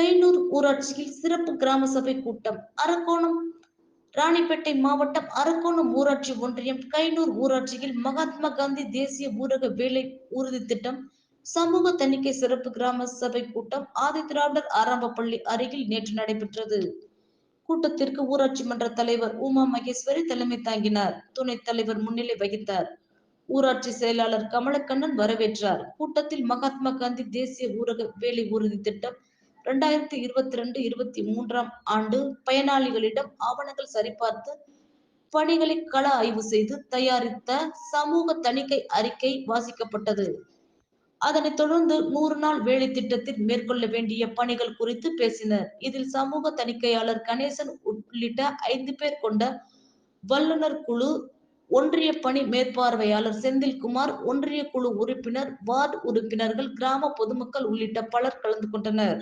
கைனூர் ஊராட்சியில் சிறப்பு கிராம சபை கூட்டம் அரக்கோணம் ராணிப்பேட்டை மாவட்டம் அரக்கோணம் ஊராட்சி ஒன்றியம் கைனூர் ஊராட்சியில் மகாத்மா காந்தி தேசிய ஊரக வேலை உறுதி திட்டம் சமூக தணிக்கை சிறப்பு கிராம சபை கூட்டம் ஆதிதிராவிடர் ஆரம்ப பள்ளி அருகில் நேற்று நடைபெற்றது. கூட்டத்திற்கு ஊராட்சி மன்ற தலைவர் உமா மகேஸ்வரி தலைமை தாங்கினார். துணைத் தலைவர் முன்னிலை வகித்தார். ஊராட்சி செயலாளர் கமலக்கண்ணன் வரவேற்றார். கூட்டத்தில் மகாத்மா காந்தி தேசிய ஊரக வேலை உறுதி திட்டம் இரண்டாயிரத்தி இருபத்தி ரெண்டு இருபத்தி மூன்றாம் ஆண்டு பயனாளிகளிடம் ஆவணங்கள் சரிபார்த்து பணிகளை கள ஆய்வு செய்து தயாரித்த சமூக தணிக்கை அறிக்கை வாசிக்கப்பட்டது. அதனைத் தொடர்ந்து நூறு நாள் வேலை திட்டத்தில் மேற்கொள்ள வேண்டிய பணிகள் குறித்து பேசினர். இதில் சமூக தணிக்கையாளர் கணேசன் உள்ளிட்ட ஐந்து பேர் கொண்ட வல்லுநர் குழு ஒன்றிய பணி மேற்பார்வையாளர் செந்தில்குமார் ஒன்றிய குழு உறுப்பினர் வார்டு உறுப்பினர்கள் கிராம பொதுமக்கள் உள்ளிட்ட பலர் கலந்து கொண்டனர்.